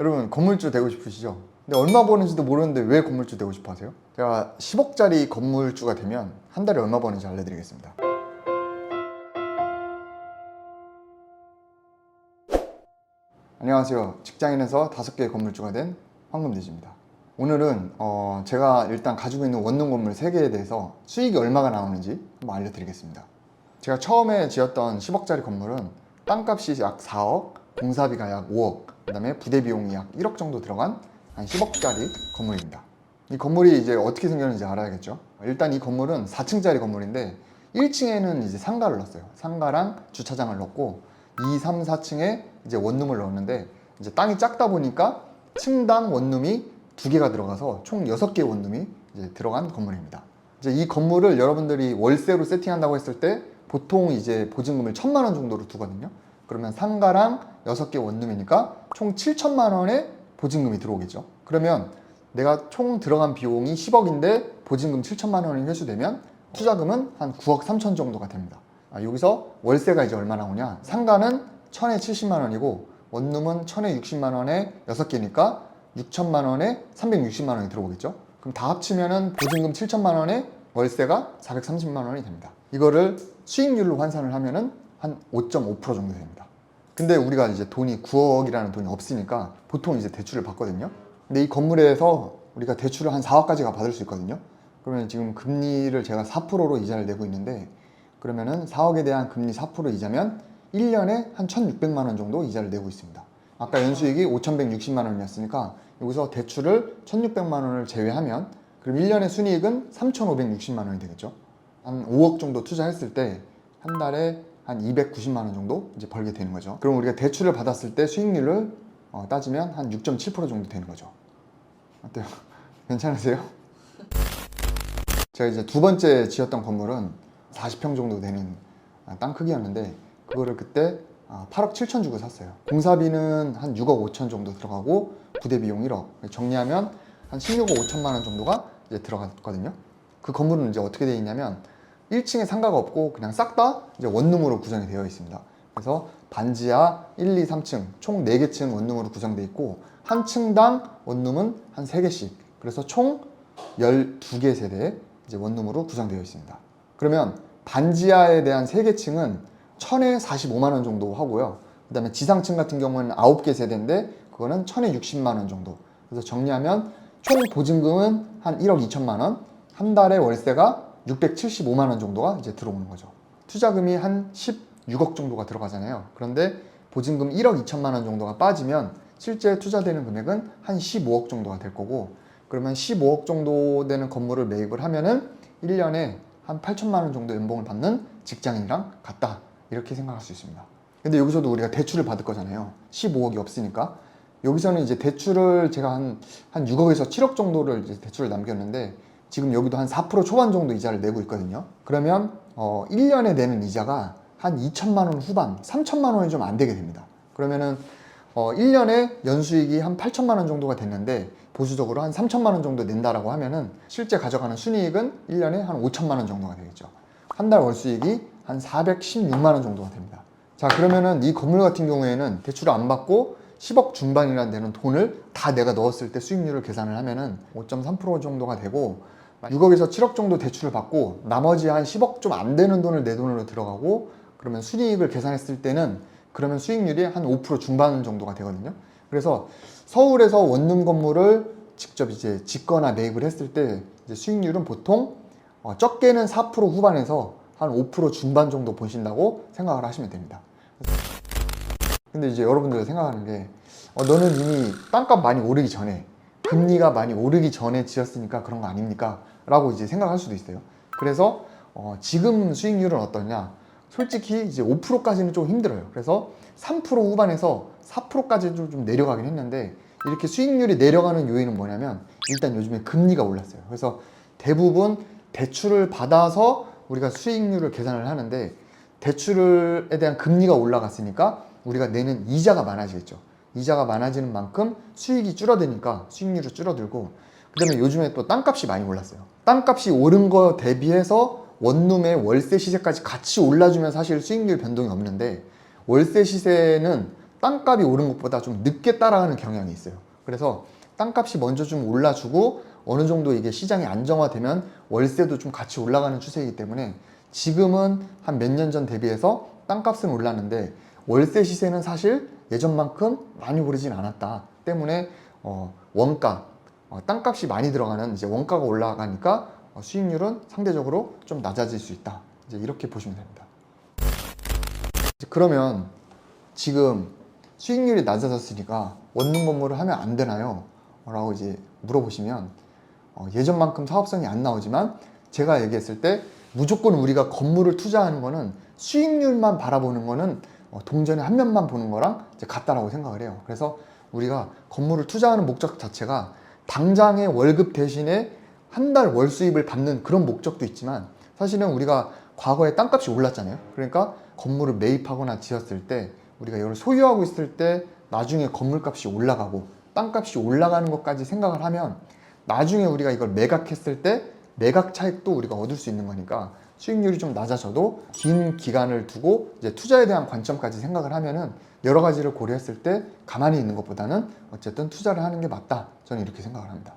여러분 건물주 되고 싶으시죠? 근데 얼마 버는지도 모르는데 왜 건물주 되고 싶어 하세요? 제가 10억짜리 건물주가 되면 한 달에 얼마 버는지 알려드리겠습니다. 안녕하세요. 직장인에서 다섯 개의 건물주가 된 황금돼지입니다. 오늘은 어, 제가 일단 가지고 있는 원룸 건물 3개에 대해서 수익이 얼마가 나오는지 한번 알려드리겠습니다. 제가 처음에 지었던 10억짜리 건물은 땅값이 약 4억, 공사비가 약 5억, 그 다음에 부대 비용이 약 1억 정도 들어간 한 10억짜리 건물입니다. 이 건물이 이제 어떻게 생겼는지 알아야겠죠. 일단 이 건물은 4층짜리 건물인데 1층에는 이제 상가를 넣었어요. 상가랑 주차장을 넣고 2, 3, 4층에 이제 원룸을 넣었는데 이제 땅이 작다 보니까 층당 원룸이 두 개가 들어가서 총 6개의 원룸이 이제 들어간 건물입니다. 이제 이 건물을 여러분들이 월세로 세팅한다고 했을 때 보통 이제 보증금을 천만 원 정도로 두거든요. 그러면 상가랑 6개 원룸이니까 총 7천만 원의 보증금이 들어오겠죠. 그러면 내가 총 들어간 비용이 10억인데 보증금 7천만 원이 회수되면 투자금은 한 9억 3천 정도가 됩니다. 아, 여기서 월세가 이제 얼마 나오냐? 상가는 1000에 70만 원이고 원룸은 1000에 60만 원에 6개니까 6천만 원에 360만 원이 들어오겠죠? 그럼 다 합치면은 보증금 7천만 원에 월세가 430만 원이 됩니다. 이거를 수익률로 환산을 하면은 한 5.5% 정도 됩니다. 근데 우리가 이제 돈이 9억이라는 돈이 없으니까 보통 이제 대출을 받거든요. 근데 이 건물에서 우리가 대출을 한 4억까지가 받을 수 있거든요. 그러면 지금 금리를 제가 4%로 이자를 내고 있는데 그러면은 4억에 대한 금리 4% 이자면 1년에 한 1,600만 원 정도 이자를 내고 있습니다. 아까 연수익이 5,160만 원이었으니까 여기서 대출을 1,600만 원을 제외하면 그럼 1년의 순이익은 3,560만 원이 되겠죠. 한 5억 정도 투자했을 때 한 달에 한 290만 원 정도 이제 벌게 되는 거죠. 그럼 우리가 대출을 받았을 때 수익률을 어, 따지면 한 6.7% 정도 되는 거죠. 어때요? 괜찮으세요? 제가 이제 두 번째 지었던 건물은 40평 정도 되는 아, 땅 크기였는데 그거를 그때 아, 8억 7천 주고 샀어요. 공사비는 한 6억 5천 정도 들어가고 부대 비용 1억 정리하면 한 16억 5천만 원 정도가 이제 들어갔거든요. 그 건물은 이제 어떻게 되어 있냐면 1층에 상가가 없고 그냥 싹 다 이제 원룸으로 구성이 되어 있습니다. 그래서 반지하 1, 2, 3층 총 4개 층 원룸으로 구성되어 있고 한 층당 원룸은 한 3개씩 그래서 총 12개 세대의 이제 원룸으로 구성되어 있습니다. 그러면 반지하에 대한 3개 층은 1000에 45만 원 정도 하고요. 그 다음에 지상층 같은 경우는 9개 세대인데 그거는 1000에 60만 원 정도. 그래서 정리하면 총 보증금은 한 1억 2천만 원, 한 달에 월세가 675만 원 정도가 이제 들어오는 거죠. 투자금이 한 16억 정도가 들어가잖아요. 그런데 보증금 1억 2천만 원 정도가 빠지면 실제 투자되는 금액은 한 15억 정도가 될 거고 그러면 15억 정도 되는 건물을 매입을 하면은 1년에 한 8천만 원 정도 연봉을 받는 직장인이랑 같다. 이렇게 생각할 수 있습니다. 근데 여기서도 우리가 대출을 받을 거잖아요. 15억이 없으니까. 여기서는 이제 대출을 제가 한, 한 6억에서 7억 정도를 이제 대출을 남겼는데 지금 여기도 한 4% 초반 정도 이자를 내고 있거든요. 그러면 어, 1년에 내는 이자가 한 2천만 원 후반, 3천만 원이 좀 안 되게 됩니다. 그러면은 어, 1년에 연수익이 한 8천만 원 정도가 됐는데 보수적으로 한 3천만 원 정도 낸다라고 하면은 실제 가져가는 순이익은 1년에 한 5천만 원 정도가 되겠죠. 한 달 월수익이 한 416만 원 정도가 됩니다. 자, 그러면은 이 건물 같은 경우에는 대출을 안 받고 10억 중반이라는 데는 돈을 다 내가 넣었을 때 수익률을 계산을 하면은 5.3% 정도가 되고 6억에서 7억 정도 대출을 받고 나머지 한 10억 좀 안 되는 돈을 내 돈으로 들어가고 그러면 순이익을 계산했을 때는 그러면 수익률이 한 5% 중반 정도가 되거든요. 그래서 서울에서 원룸 건물을 직접 이제 짓거나 매입을 했을 때 수익률은 보통 어, 적게는 4% 후반에서 한 5% 중반 정도 보신다고 생각을 하시면 됩니다. 근데 이제 여러분들 생각하는 게 어, 너는 이미 땅값 많이 오르기 전에 금리가 많이 오르기 전에 지었으니까 그런 거 아닙니까? 라고 이제 생각할 수도 있어요. 그래서 어, 지금 수익률은 어떠냐? 솔직히 이제 5%까지는 좀 힘들어요. 그래서 3% 후반에서 4%까지 좀, 좀 내려가긴 했는데 이렇게 수익률이 내려가는 요인은 뭐냐면 일단 요즘에 금리가 올랐어요. 그래서 대부분 대출을 받아서 우리가 수익률을 계산을 하는데 대출에 대한 금리가 올라갔으니까 우리가 내는 이자가 많아지겠죠. 이자가 많아지는 만큼 수익이 줄어드니까 수익률이 줄어들고 그다음에 요즘에 또 땅값이 많이 올랐어요. 땅값이 오른 거 대비해서 원룸의 월세 시세까지 같이 올라주면 사실 수익률 변동이 없는데 월세 시세는 땅값이 오른 것보다 좀 늦게 따라가는 경향이 있어요. 그래서 땅값이 먼저 좀 올라주고 어느 정도 이게 시장이 안정화되면 월세도 좀 같이 올라가는 추세이기 때문에 지금은 한 몇 년 전 대비해서 땅값은 올랐는데 월세 시세는 사실 예전만큼 많이 오르진 않았다 때문에 어, 원가 어, 땅값이 많이 들어가는 이제 원가가 올라가니까 어, 수익률은 상대적으로 좀 낮아질 수 있다 이제 이렇게 보시면 됩니다. 그러면 지금 수익률이 낮아졌으니까 원룸 건물을 하면 안 되나요? 라고 이제 물어보시면 어, 예전만큼 사업성이 안 나오지만 제가 얘기했을 때 무조건 우리가 건물을 투자하는 거는 수익률만 바라보는 거는 어, 동전의 한 면만 보는 거랑 같다라고 생각을 해요. 그래서 우리가 건물을 투자하는 목적 자체가 당장의 월급 대신에 한 달 월 수입을 받는 그런 목적도 있지만 사실은 우리가 과거에 땅값이 올랐잖아요. 그러니까 건물을 매입하거나 지었을 때 우리가 이걸 소유하고 있을 때 나중에 건물값이 올라가고 땅값이 올라가는 것까지 생각을 하면 나중에 우리가 이걸 매각했을 때 매각 차익도 우리가 얻을 수 있는 거니까 수익률이 좀 낮아져도 긴 기간을 두고 이제 투자에 대한 관점까지 생각을 하면은 여러 가지를 고려했을 때 가만히 있는 것보다는 어쨌든 투자를 하는 게 맞다. 저는 이렇게 생각을 합니다.